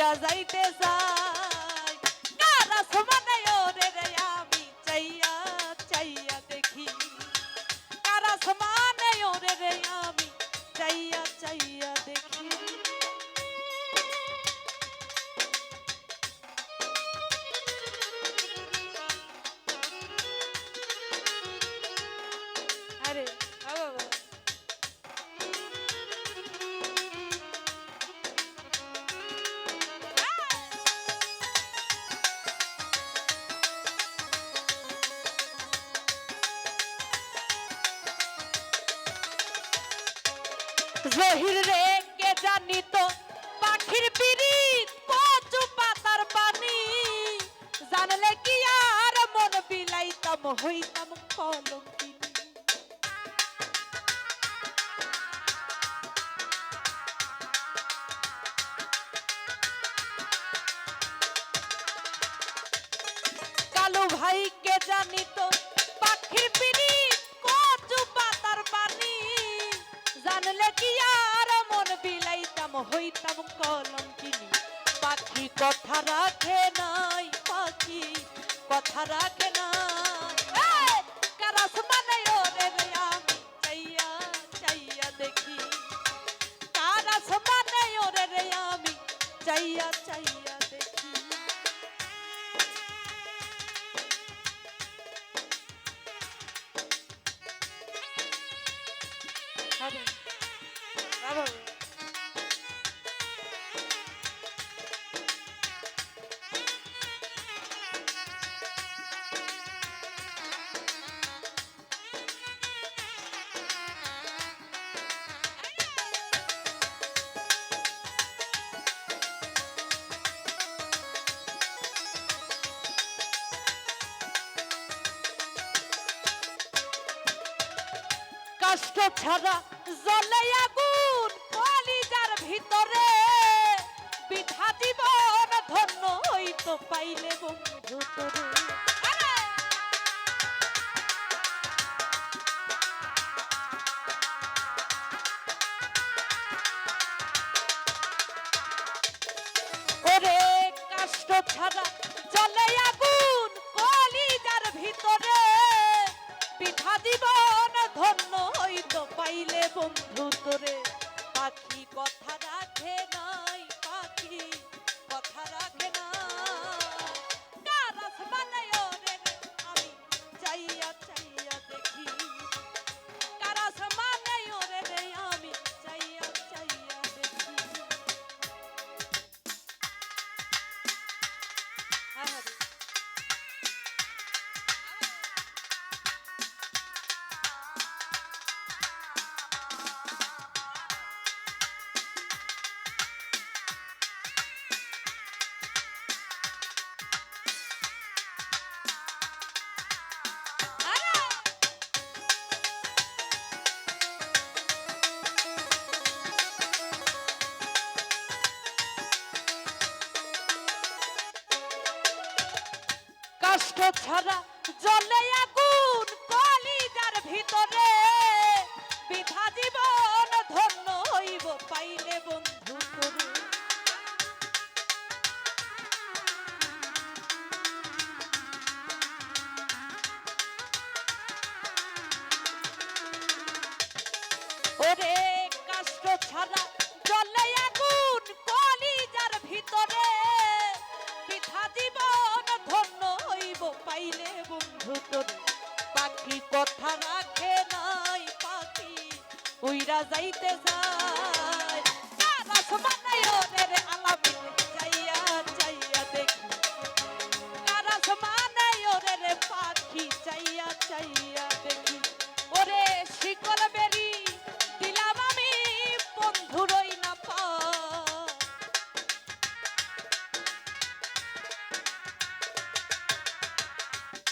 উইরা যাইতে চাই। কার আসমানে ওরে রে আমি চাইয়া চাইয়া দেখি। কার আসমানে জহির রে কে জানি তো? পাখির পিরিত কচু পাতার পানি। জানলে কি আর মন বিলাইতাম, হইতাম কলঙ্কিনী পাখি কথা রাখে নাই, পাখি কথা রাখে না কারাস মানে রে দেখি। কারাস মানে ওরে রে আমি চাইয়া চাইয়া দেখি। কষ্ট ছাড়া জ্বলে আগুন কলিজার ভিতরে। বিধা জীবন ধন্য হইতো পাইলে ভিতরে। পিঠা ধন্য পাইলে বন্ধু তোরে পাখি কথা রাখে নাই কষ্ট ছাড়া জ্বলে আগুন কলিজার ভিতরে। বিধা জীবন ধন্য হইব পাইলে বন্ধু ওরে কষ্ট ছাড়া জ্বলে আগুন কলিজার ভিতরে। পাইলে বন্ধু তোরে পাখি কথা রাখে নাই, পাখি উইরা যাইতে যায় চাইয়া রে পাখি চাইয়া চাইয়া